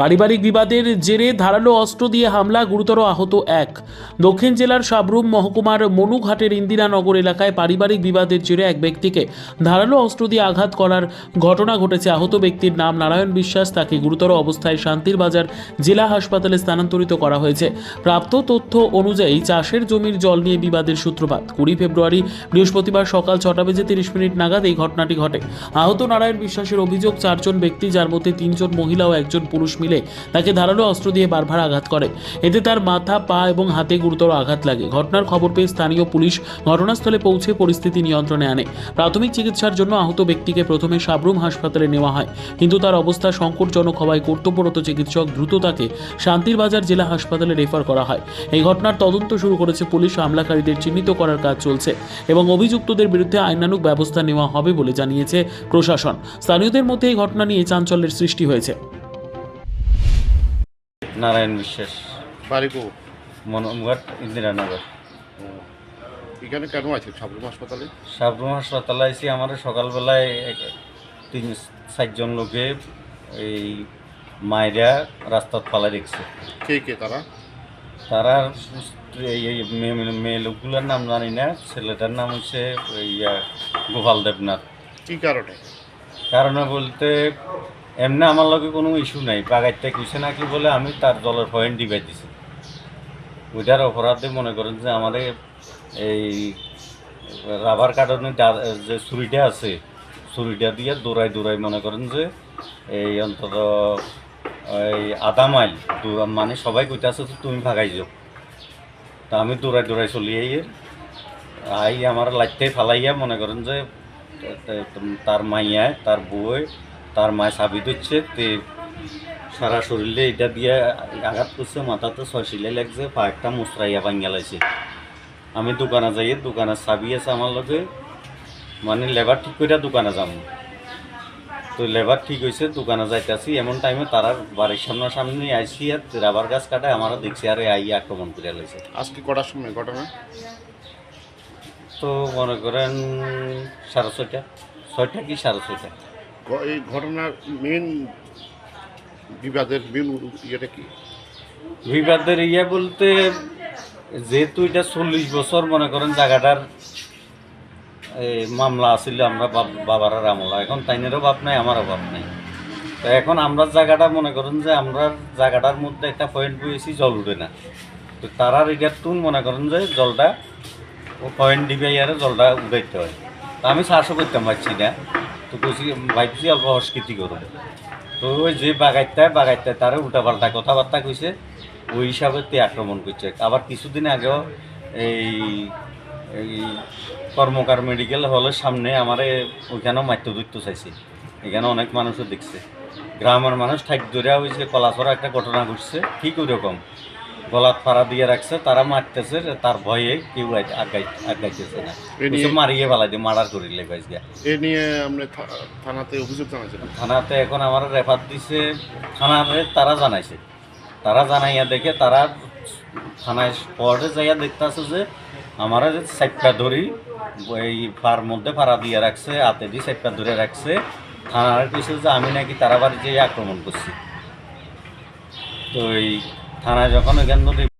পারিবারিক বিবাদের জেরে ধারালো অস্ত্র দিয়ে হামলা, গুরুতর আহত এক। দক্ষিণ জেলার সাবরুম মহকুমার মনুঘাটের ইন্দিরানগর এলাকায় পারিবারিক বিবাদের জেরে এক ব্যক্তিকে ধারালো অস্ত্র দিয়ে আঘাত করার ঘটনা ঘটেছে। আহত ব্যক্তির নাম নারায়ণ বিশ্বাস। তাকে গুরুতর অবস্থায় শান্তির বাজার জেলা হাসপাতালে স্থানান্তরিত করা হয়েছে। প্রাপ্ত তথ্য অনুযায়ী চাষের জমির জল নিয়ে বিবাদের সূত্রপাত। কুড়ি ফেব্রুয়ারি বৃহস্পতিবার সকাল ছটা বেজে তিরিশ মিনিট নাগাদ এই ঘটনাটি ঘটে। আহত নারায়ণ বিশ্বাসের অভিযোগ, চারজন ব্যক্তি, যার মধ্যে তিনজন মহিলা ও একজন পুরুষ তাকে ধারালো অস্ত্র দিয়ে বারবার আঘাত করে। এতে তার মাথা, পা এবং হাতে গুরুতর আঘাত লাগে। ঘটনার খবর পেয়ে স্থানীয় পুলিশ ঘটনাস্থলে পৌঁছে পরিস্থিতি নিয়ন্ত্রণে আনে। প্রাথমিক চিকিৎসার জন্য আহত ব্যক্তিকে প্রথমে সাবরুম হাসপাতালে নেওয়া হয়। কিন্তু তার অবস্থা সংকটজনক হওয়ায় কর্তব্যরত চিকিৎসক দ্রুত তাকে শান্তিরবাজার জেলা হাসপাতালে রেফার করা হয়। এই ঘটনার তদন্ত শুরু করেছে পুলিশ হামলাকারীদের চিহ্নিত করার কাজ চলছে এবং অভিযুক্তদের বিরুদ্ধে আইনানুগ ব্যবস্থা নেওয়া হবে বলে জানিয়েছে প্রশাসন। স্থানীয়দের মধ্যে এই ঘটনা নিয়ে চাঞ্চল্যের সৃষ্টি হয়েছে। নারায়ণ বিশ্বাস। বাড়ি কো? মনমঘাট ইন্দিরানগর। এখানে কেন আছে সাবরুম হাসপাতালে? সাবরুম হাসপাতালে আইসি আমার সকালবেলায় তিন চারজন লোকে এই মায়েরা রাস্তাত ফালাই রেখেছে কে কে তারা? তারা এই মেয়ে লোকগুলোর নাম জানি না ছেলেটার নাম হচ্ছে ইয়া গোপাল দেবনাথ। কি কারণে? কারণে বলতে এমনি আমার লগে কোনো ইস্যু নাই। বাগাইতে কইছে নাকি বলে আমি তার জলের পয়েন্ট দিবাই দিছি। ওইটার অপরাধে মনে করেন যে আমাদের এই রাবার কাটনের যে ছুরিটা আছে, ছুরিটা দিয়ে দৌড়াই দৌড়াই মনে করেন যে এই অন্তত এই আধা মাইল মানে সবাই কইতাছে যে তুমি ভাগাই যাও তা আমি দৌড়াই দৌড়াই চলি আই আই আমার লাইতে ফালাইয়া মনে করেন যে তার মাইয়ায়, তার বই তার মায় সাবিত হচ্ছে তে সারা শরীরে এটা দিয়ে আঘাত করছে মাথাতে ছয় সিলাই লাগছে পা একটা মুসরাইয়া ভাঙ্গা লাগছে। আমি দোকানে যাই দোকানে চাবি আছে আমার লগে মানে লেবার ঠিক করে দোকানে যাম। তো লেবার ঠিক হয়েছে দোকানে যাইতে যাইতেছি এমন টাইমে তারা বাড়ির সামনে সামনে আইসি আর রাবার গাছ কাটায় আমারও দেখছি আরে আই আক্রমণ করে লাইছে। আজকে কটার সময় ঘটনা? তো মনে করেন সাড়ে ছয়টা ছয়টা কি সাড়ে ছয়টা? এই ঘটনার মেন বিবাদের মেন ইয়েটা কি? বিবাদের ইয়ে বলতে যেহেতু এটা চল্লিশ বছর মনে করেন জায়গাটার মামলা আছিল, আমরা বাব- বাবার আর আমলা। এখন তাইনেরও বাপ নাই, আমারও বাপ নাই। তো এখন আমরা জায়গাটা মনে করেন যে আমরা জায়গাটার মধ্যে একটা পয়েন্ট পেয়েছি, জল উঠে না। তো তারার এটার তুন মনে করেন যে জলটা, ও পয়েন্ট দিবে ইয়ারে জলটা উঠাইতে হয়। তা আমি চাষও করতে পারছি না। তো কইছি ভাবছি অল্প সংস্কৃতি করব তো ওই যে বাগাইতে বাগাইতে তারা উল্টাপাল্টা কথাবার্তা কইছে, ওই হিসাবে তে আক্রমণ করছে। আবার কিছুদিন আগেও এই এই কর্মকার মেডিকেল হলের সামনে আমারে ওইখানেও মাত্য দৈত্য চাইছে। এখানে অনেক মানুষও দেখছে। গ্রামের মানুষ ঠাইক ধরে যে কলাছড়া একটা ঘটনা ঘটছে, ঠিক ওই রকম গলাত ফাড়া দিয়ে রাখছে তারা মারতেছে তার ভয়ে কেউ আগাইতেছে না। কিছু মারিয়ে ফেলাই দিয়ে মার্ডার করিলে গিয়া। এ নিয়ে আমরা থানাতে অভিযোগ জানাইছিলাম থানাতে এখন আমার রেফার দিছে থানারে তারা জানাইছে। তারা জানাইয়া দেখে তারা থানায় পরে যাইয়া দেখতেছে যে আমার সাইটটা ধরি এই পার মধ্যে পাড়া দিয়ে রাখছে হাতে দিয়ে সাইটটা ধরে রাখছে। থানার কইছে যে আমি নাকি তারা বাড়ি যেয়ে আক্রমণ করছি। তো এই থানায় যখন ওইখান থেকে